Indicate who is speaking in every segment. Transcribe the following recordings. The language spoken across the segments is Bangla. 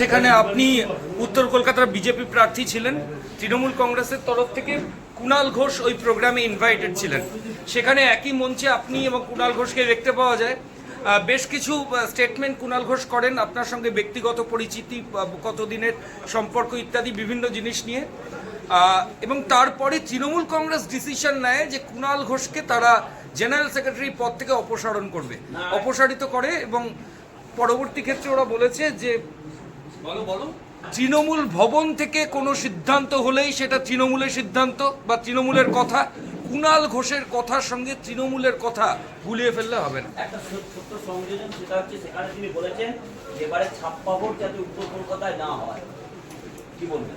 Speaker 1: সেখানে আপনি উত্তর কলকাতার বিজেপি প্রার্থী ছিলেন, তৃণমূল কংগ্রেসের তরফ থেকে কুণাল ঘোষ ওই প্রোগ্রামে ইনভাইটেড ছিলেন। সেখানে একই মঞ্চে আপনি এবং কুণাল ঘোষকে দেখতে পাওয়া যায়। বেশ কিছু স্টেটমেন্ট কুণাল ঘোষ করেন আপনার সঙ্গে ব্যক্তিগত পরিচিতি কতদিনের সম্পর্ক ইত্যাদি বিভিন্ন জিনিস নিয়ে। এবং তারপরে তৃণমূল কংগ্রেস ডিসিশন নেয় যে কুণাল ঘোষকে তারা জেনারেল সেক্রেটারি পদ থেকে অপসারণ করবে। অপসারিত করে এবং পরবর্তী ক্ষেত্রে ওরা বলেছে যে তৃণমূল ভবন থেকে কোনো সিদ্ধান্ত হলেই সেটা তৃণমূলের সিদ্ধান্ত বা তৃণমূলের কথা কুণাল ঘোষের কথার সঙ্গে তৃণমূলের কথা গুলিয়ে ফেললে হবে না।
Speaker 2: একটা ছোট্ট সংযোজন সেটা হচ্ছে সেখানে তিনি বলেছেন এবারে ছাপ্পা ভোট যাতে উত্তর কলকাতায় না হয়। কি বলবেন?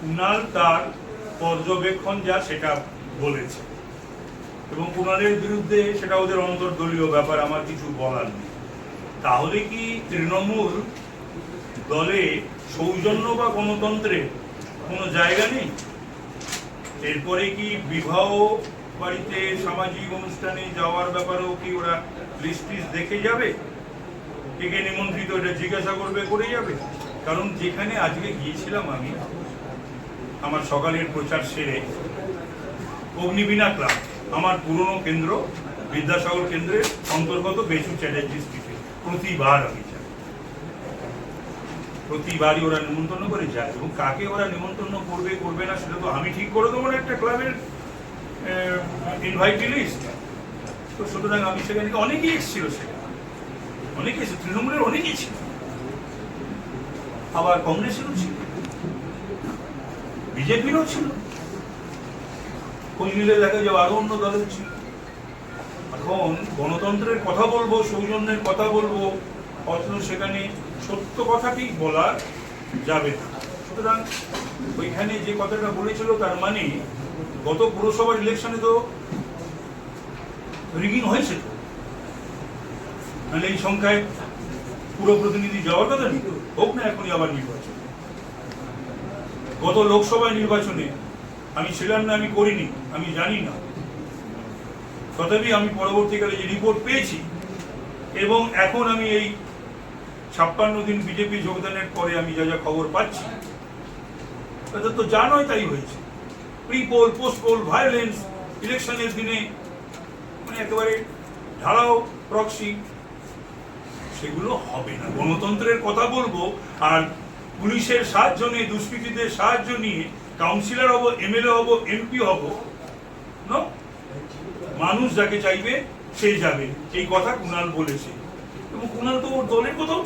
Speaker 3: কুণাল তার পর্যবেক্ষণ যা সেটা বলেছে। এবং কুণালের বিরুদ্ধে সেটা ওদের অন্তর্দলীয় ব্যাপার, আমার কিছু বলার নেই। তাহলে কি তৃণমূল দলে সৌজন্য বা গণতন্ত্রের কোনো জায়গা নেই? এরপরে কি বিবাহ বাড়িতে সামাজিক অনুষ্ঠানে যাওয়ার ব্যাপারেও কি ওরা লিস্ট দেখে যাবে? কে কে নিমন্ত্রিত এটা জিজ্ঞাসা করবে, করে যাবে? কারণ যেখানে আজকে গিয়েছিলাম আমি, আমার সকালের প্রচার সেরে অগ্নিবীণা ক্লাব আমার পুরনো কেন্দ্র, বিদ্যাসাগর কেন্দ্রের অন্তর্গত বেচু চ্যাটার্জি স্ট্রিটে। প্রতিবার আমি যাই। প্রতিবারই ওরা নিমন্ত্রণ করে যায় এবং কাকে ওরা নিমন্ত্রণ করবে করবে না, সেটা তো আমি ঠিক করে দেবো না একটা ক্লাবের ইনভাইটি লিস্ট তো সুতরাং আমি সেখানে অনেকেই এসেছিল সেখানে। অনেকে এসে তৃণমূলের অনেকেই ছিল। আবার কংগ্রেসেরও ছিল। বিজেপিরও ছিল। খোঁজ নিলে দেখা যাবে আরও অন্য দলের ছিল এখন গণতন্ত্রের কথা বলব, সৌজন্যের কথা বলব, অথচ সেখানে সত্য কথাটি বলা যাবে সুতরাং ওইখানে যে কথাটা বলেছিল তার মানে গত পুরসভার ইলেকশনে তো রিগিং হয়েছে তো। নাহলে এই সংখ্যায় পুরো প্রতিনিধি যাওয়ার কথা নেই হোক না, এখনই আবার নির্বাচন। গত লোকসভা নির্বাচনে আমি ছিলাম না, আমি করিনি, আমি জানি না। তথাপি আমি পরবর্তীকালে যে রিপোর্ট পেয়েছি, এবং এখন আমি এই ছাপ্পান্ন দিন বিজেপি যোগদানের পরে আমি যা যা খবর পাচ্ছি তাতে তো যা নয় তাই হয়েছে। Pre poll post poll violence ইলেকশনের দিনে মানে একেবারে ঢালাও প্রক্সি সেগুলো হবে না। গণতন্ত্রের কথা বলব, আর পুলিশের সাহায্য নিয়ে, দুষ্কৃতীদের সাহায্য নিয়ে কাউন্সিলর হব এমএলএ হব এমপি হব? মানুষ যাকে চাইবে, সে যাবে এই কথা কুনাল বলেছে এবং কুনাল তো ওর দলের কথাও